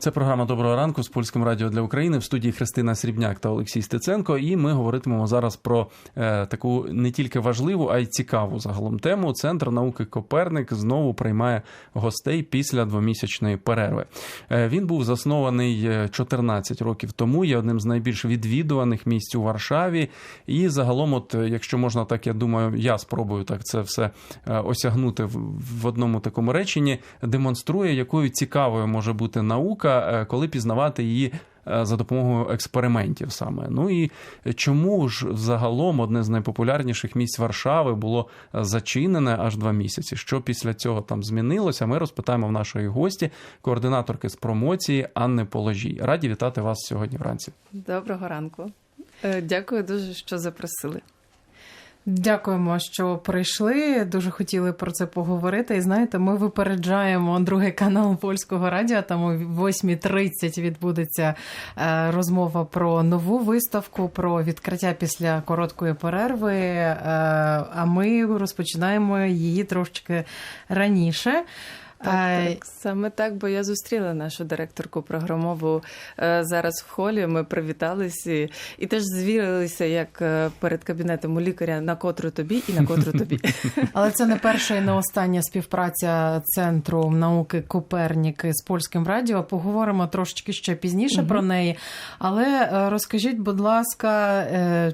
Це програма Доброго ранку з польським радіо для України в студії Христина Срібняк та Олексій Стеценко. І ми говоритимемо зараз про е, таку не тільки важливу, а й цікаву загалом тему. Центр науки Коперник знову приймає гостей після двомісячної перерви. Е, він був заснований е, 14 років тому. Є одним з найбільш відвідуваних місць у Варшаві. І загалом, от е, якщо можна так, я думаю, я спробую так це все е, осягнути в, в одному такому реченні, демонструє, якою цікавою може бути наука, е, коли пізнавати її. е, За допомогою експериментів саме. Ну і чому ж загалом одне з найпопулярніших місць Варшави було е, зачинене аж два місяці? Що після цього там змінилося? Ми розпитаємо в нашої гості, координаторки з промоції Анни Положій. Раді вітати вас сьогодні вранці. Доброго ранку. Дякую дуже, що запросили. Дякуємо, що прийшли. Дуже хотіли про це поговорити. І знаєте, ми випереджаємо другий канал польського радіо. Там о 8.30 відбудеться е, розмова про нову виставку, про відкриття після короткої перерви. Е, А ми розпочинаємо її трошки раніше. Так, так, саме так, бо я зустріла нашу директорку програмову е, зараз в холі. Ми привітались і, і теж звірилися, як е, перед кабінетом у лікаря на котру тобі і на котру тобі. Але це не перша і не остання співпраця центру науки Коперніки з польським радіо. Поговоримо трошечки ще пізніше Мгм. про неї. Але е, розкажіть, будь ласка,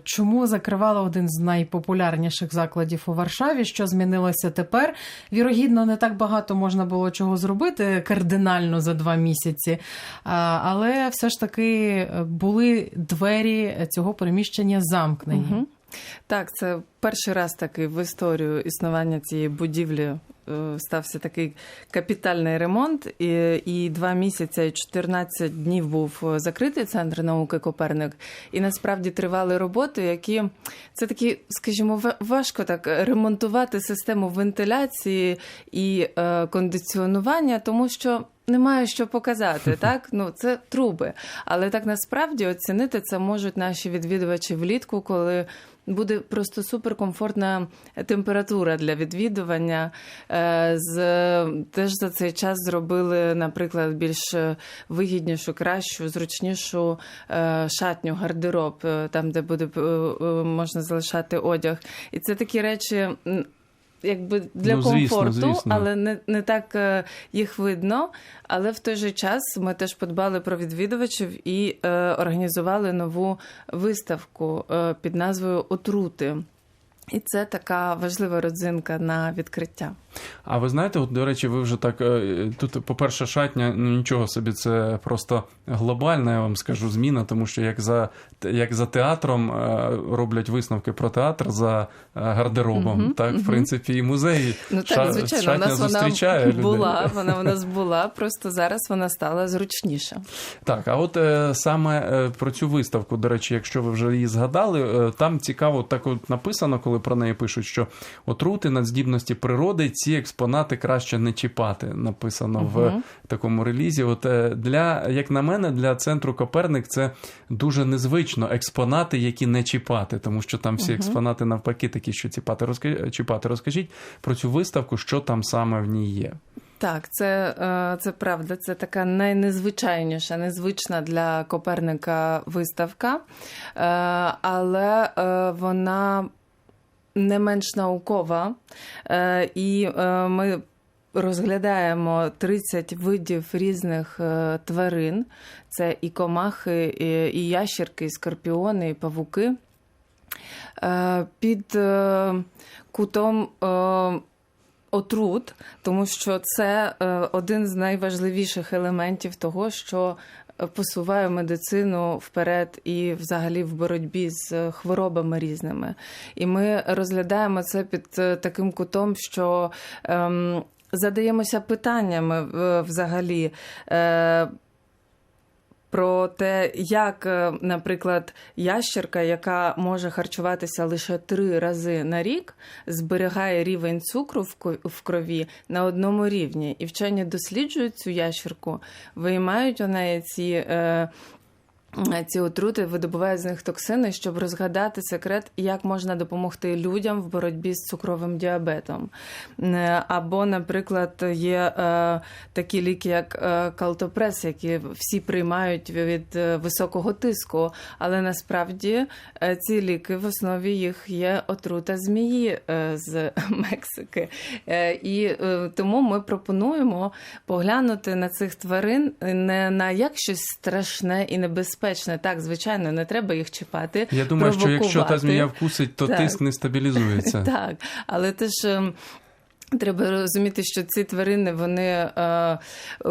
чому закривали один з найпопулярніших закладів у Варшаві? Що змінилося тепер? Вірогідно, не так багато можна було чого зробити кардинально за два місяці. Але все ж таки е, були двері цього приміщення замкнені. Угу. Так, це перший раз такий в історію існування цієї будівлі стався такий капітальний ремонт, і, і два місяці і 14 днів був е, закритий центр науки Коперник. І насправді тривали роботи, які це такі, скажімо, ва- важко так ремонтувати систему вентиляції і е, кондиціонування, тому що. Немає що показати, так ну це труби. Але так насправді оцінити це можуть наші відвідувачі влітку, коли буде просто суперкомфортна температура для відвідування. Е, З теж за цей час зробили, наприклад, більш вигіднішу, кращу, зручнішу е, шатню, гардероб, е, там, де буде можна залишати одяг. І це такі речі. Якби для Ну, звісно, комфорту, звісно. але не, не так е, їх видно. Але в той же час ми теж подбали про відвідувачів і е, організували нову виставку е, під назвою Отрути. І це така важлива родзинка на відкриття. А ви знаєте, от, до речі, ви вже так е, тут, по-перше, шатня, ну нічого собі, це просто глобальна, я вам скажу, зміна, тому що як за як за театром е, роблять висновки про театр за е, гардеробом, Мгм, так, в принципі, і музеї. Ну так, Ша- звичайно, у нас зустрічає вона людей. була, вона у нас була, просто зараз вона стала зручніша. Так, а от саме про цю виставку, до речі, якщо ви вже її згадали, там цікаво так от написано, коли про неї пишуть, що отрути надздібності природи, ці експонати краще не чіпати. Написано в такому релізі. От е, для, як на мене, для центру Коперник це дуже незвично експонати, які не чіпати, тому що там всі Мгм. експонати навпаки такі, що чіпати. Розка- чіпати. Розкажіть про цю виставку, що там саме в ній є. Так, це, е, це правда. Це така найнезвичайніша, незвична для Коперника виставка, Е, але вона не менш наукова. Е, І е, ми розглядаємо 30 видів різних е, тварин: це і комахи, і, ящерки, і скорпіони, і павуки. Під кутом. Отрут, тому що це один з найважливіших елементів того, що посуває медицину вперед і взагалі в боротьбі з е, хворобами різними. І ми розглядаємо це під е, таким кутом, що ем, задаємося питаннями е, взагалі. Е, про те, як, е, наприклад, ящерка, яка може харчуватися лише три рази на рік, зберігає рівень цукру в крові на одному рівні. І вчені досліджують цю ящерку, виймають у неї ці. Е, ці отрути видобувають з них токсини, щоб розгадати секрет, як можна допомогти людям в боротьбі з цукровим діабетом. Е, Або, наприклад, є е, такі ліки, як е, калтопрес, які всі приймають від е, високого тиску, але насправді е, ці ліки в основі їх є отрута змії з Мексики. І тому ми пропонуємо поглянути на цих тварин не на як щось страшне і небезпечне. Так, звичайно, не треба їх чіпати. Я думаю, що якщо та змія вкусить, то Так. тиск не стабілізується. Так, але теж. Треба розуміти, що ці тварини вони е,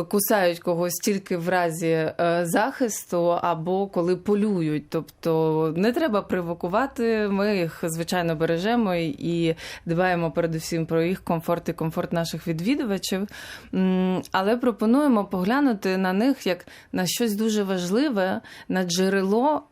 кусають когось тільки в разі е, захисту або коли полюють. Тобто не треба провокувати. Ми їх звичайно бережемо і дбаємо передусім про їх комфорт і комфорт наших відвідувачів. Але пропонуємо поглянути на них як на щось дуже важливе, на джерело.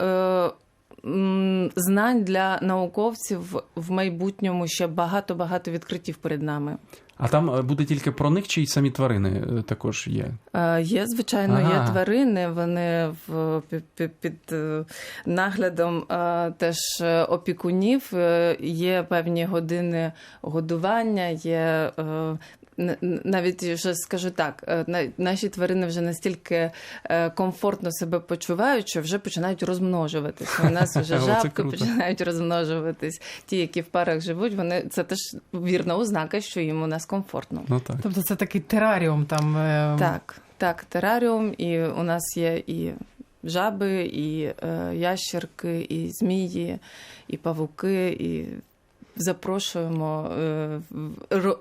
Знань для науковців в майбутньому ще багато-багато відкриттів перед нами. А там е, буде тільки про них, чи й самі тварини е, також є? Е, Є, звичайно, Ага. є тварини, вони в під, під, наглядом теж опікунів. Є певні години годування, є. Навіть вже скажу так, е, наші тварини вже настільки е, комфортно себе почувають, що вже починають розмножуватися. У нас вже жабки починають розмножуватись. Ті, які в парах живуть, вони це теж вірна ознака, що їм у нас комфортно. Ну так. Тобто це такий тераріум там. е, Так, так, тераріум, і у нас є і жаби, і е, ящерки, і змії, і павуки, і запрошуємо е,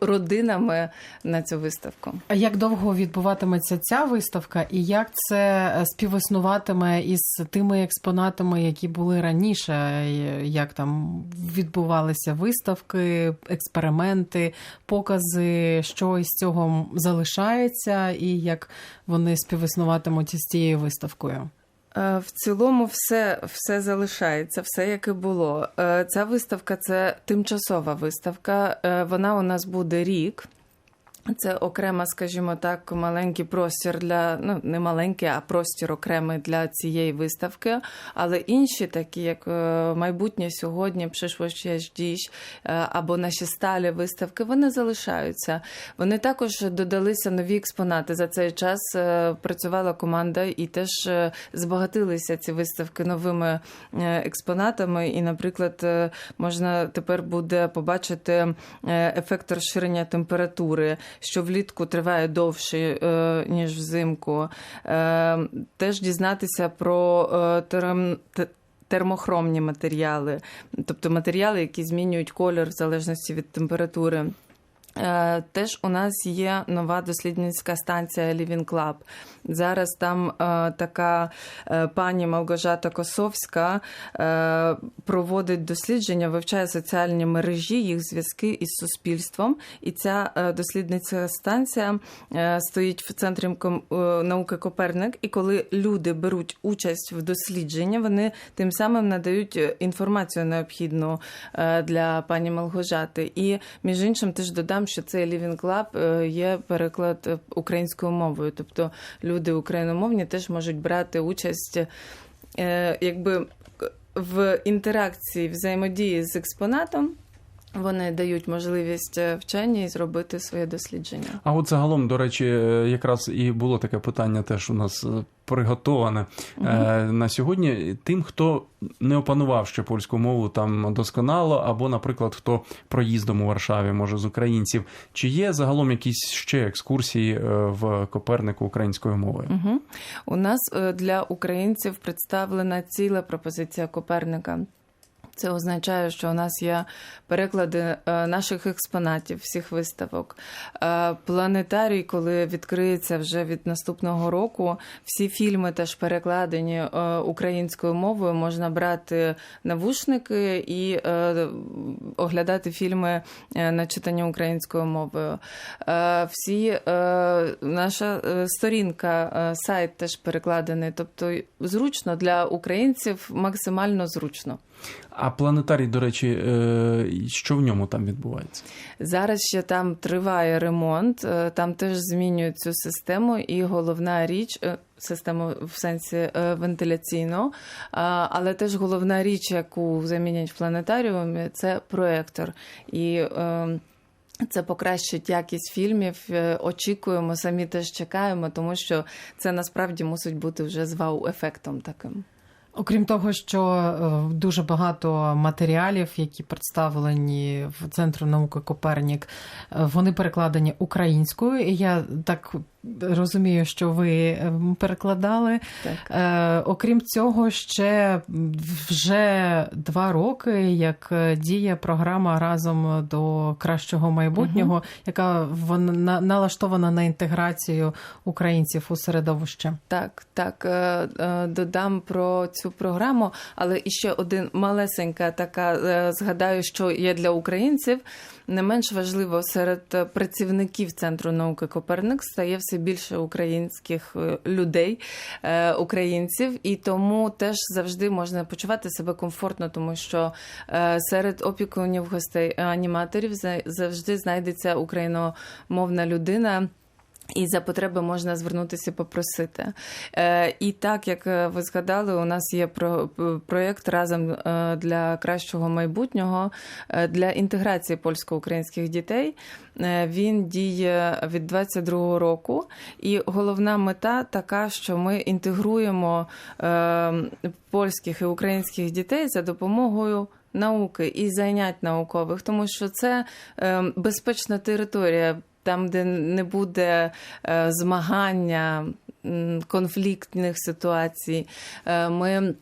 родинами на цю виставку. А як довго відбуватиметься ця виставка, і як це е, співіснуватиме із тими експонатами, які були раніше? Е, Як там відбувалися виставки, експерименти, покази, що із цього залишається, і як вони співіснуватимуть із цією виставкою? Е, В цілому все, все залишається, все як і було. Е, Ця виставка це тимчасова виставка. Е, Вона у нас буде рік. Це окрема, скажімо так, маленький простір для ну не маленький, а простір окремий для цієї виставки. Але інші, такі як е, майбутнє сьогодні, «Przyszłość jest dziś», е, або наші сталі виставки, вони залишаються. Вони також додалися нові експонати. За цей час е, працювала команда і теж збагатилися ці виставки новими експонатами. І, наприклад, можна тепер буде побачити ефект розширення температури, що влітку триває довше, е, ніж взимку. Е, Теж дізнатися про е, термохромні матеріали, тобто матеріали, які змінюють колір в залежності від температури. Е, Теж у нас є нова дослідницька станція Living Club. Зараз там е, така е, пані Малгожата Косовська проводить дослідження, вивчає соціальні мережі, їх зв'язки із суспільством. І ця дослідницька станція стоїть в центрі науки Коперник. І коли люди беруть участь в дослідженні, вони тим самим надають інформацію необхідну для пані Малгожати. І між іншим теж додам, що цей Living Club е, є переклад е, українською мовою. Тобто люди україномовні теж можуть брати участь е, якби в інтеракції, взаємодії з експонатом. Вони дають можливість е, вченій зробити своє дослідження. А от загалом, до речі, е, якраз і було таке питання, теж у нас е, приготоване е, на сьогодні. Тим, хто не опанував ще польську мову там досконало, або, наприклад, хто проїздом у Варшаві, може з українців, чи є загалом якісь ще екскурсії в Копернику українською мовою? Угу. У нас для українців представлена ціла пропозиція Коперника. Це означає, що у нас є переклади е, наших експонатів, всіх виставок. Е, Планетарій, коли відкриється вже від наступного року, всі фільми теж перекладені е, українською мовою. Можна брати навушники і оглядати фільми на читання українською мовою. Всі наша сторінка, сайт теж перекладений. Тобто зручно для українців, максимально зручно. А планетарій, до речі, е, що в ньому там відбувається? Зараз ще там триває ремонт, е, там теж змінюють цю систему, і головна річ. е, Систему в сенсі вентиляційно, але теж головна річ, яку замінять в планетаріумі, це проектор. І е, це покращить якість фільмів. Очікуємо, самі теж чекаємо, тому що це насправді мусить бути вже з вау-ефектом таким. Окрім того, що е, дуже багато матеріалів, які представлені в Центру науки Копернік, е, вони перекладені українською. І я так розумію, що ви е, перекладали. Так. Е, окрім цього, ще вже два роки, як е, діє програма разом до кращого майбутнього, яка вона налаштована на інтеграцію українців у середовище. Так, так, е, е, додам про цю програму, але іще один малесенька така, згадаю, що є для українців. Не менш важливо серед працівників Центру науки Коперник стає все більше українських е, людей, е, українців, і тому теж завжди можна почувати себе комфортно, тому що е, серед опікунів гостей аніматорів за- завжди знайдеться україномовна людина. І за потреби можна звернутися попросити. Е, і так, як е, ви згадали, у нас є про, проєкт разом е, для кращого майбутнього для інтеграції польсько-українських дітей. Він діє від 22-го року, і головна мета така, що ми інтегруємо польських і українських дітей за допомогою. Науки і занять наукових, тому що це е, безпечна територія, там, де не буде е, змагання, конфліктних ситуацій. Е, Ми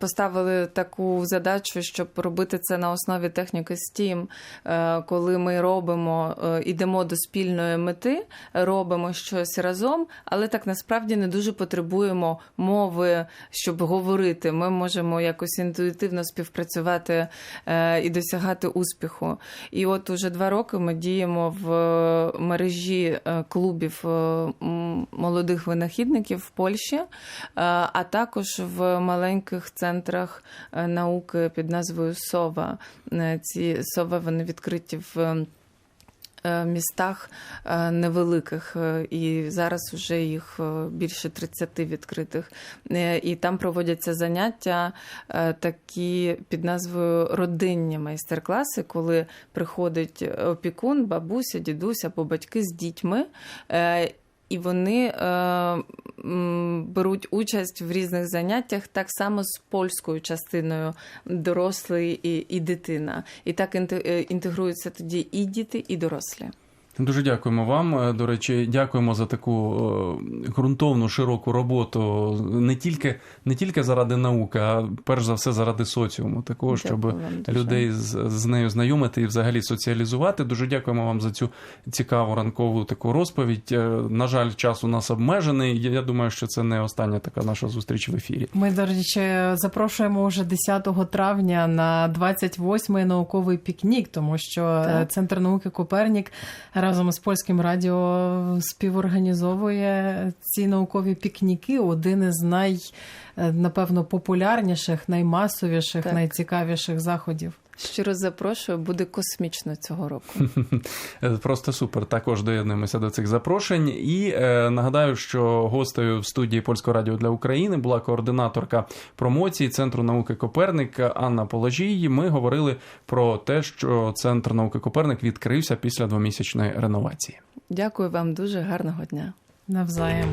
поставили таку задачу, щоб робити це на основі техніки STEAM, е, коли ми робимо, е, ідемо до спільної мети, робимо щось разом, але так насправді не дуже потребуємо мови, щоб говорити. Ми можемо якось інтуїтивно співпрацювати е, і досягати успіху. І от уже два роки ми діємо в е, мережі е, клубів е, молодих винахідників в Польщі, е, а також в маленьких центрах е, науки під назвою Сова. Е, Ці сови вони відкриті в. е, Містах невеликих, і зараз вже їх більше 30 відкритих. І там проводяться заняття такі під назвою родинні майстер-класи, коли приходить опікун, бабуся, дідусь або батьки з дітьми. І вони е, беруть участь в різних заняттях так само з польською частиною дорослий і, і дитина. І так е, інтегруються тоді і діти, і дорослі. Дуже дякуємо вам. Е, До речі, дякуємо за таку е, ґрунтовну, широку роботу не тільки, не тільки заради науки, а перш за все заради соціуму, такого, щоб Дякую вам людей з, з нею знайомити і взагалі соціалізувати. Дуже дякуємо вам за цю цікаву ранкову таку розповідь. Е, На жаль, час у нас обмежений. Я я думаю, що це не остання така наша зустріч в ефірі. Ми, до речі, запрошуємо вже 10 травня на 28-й науковий пікнік, тому що Так. Центр науки Копернік разом з польським радіо співорганізовує ці наукові пікніки. Один із най, е, напевно, популярніших, наймасовіших, Так. найцікавіших заходів. Щиро запрошую, буде космічно цього року. Просто супер. Також доєднуємося до цих запрошень. І е, нагадаю, що гостею в студії Польського радіо для України була координаторка промоції Центру науки Коперник Анна Положій. Ми говорили про те, що Центр науки Коперник відкрився після двомісячної реновації. Дякую вам дуже гарного дня. Навзаєм.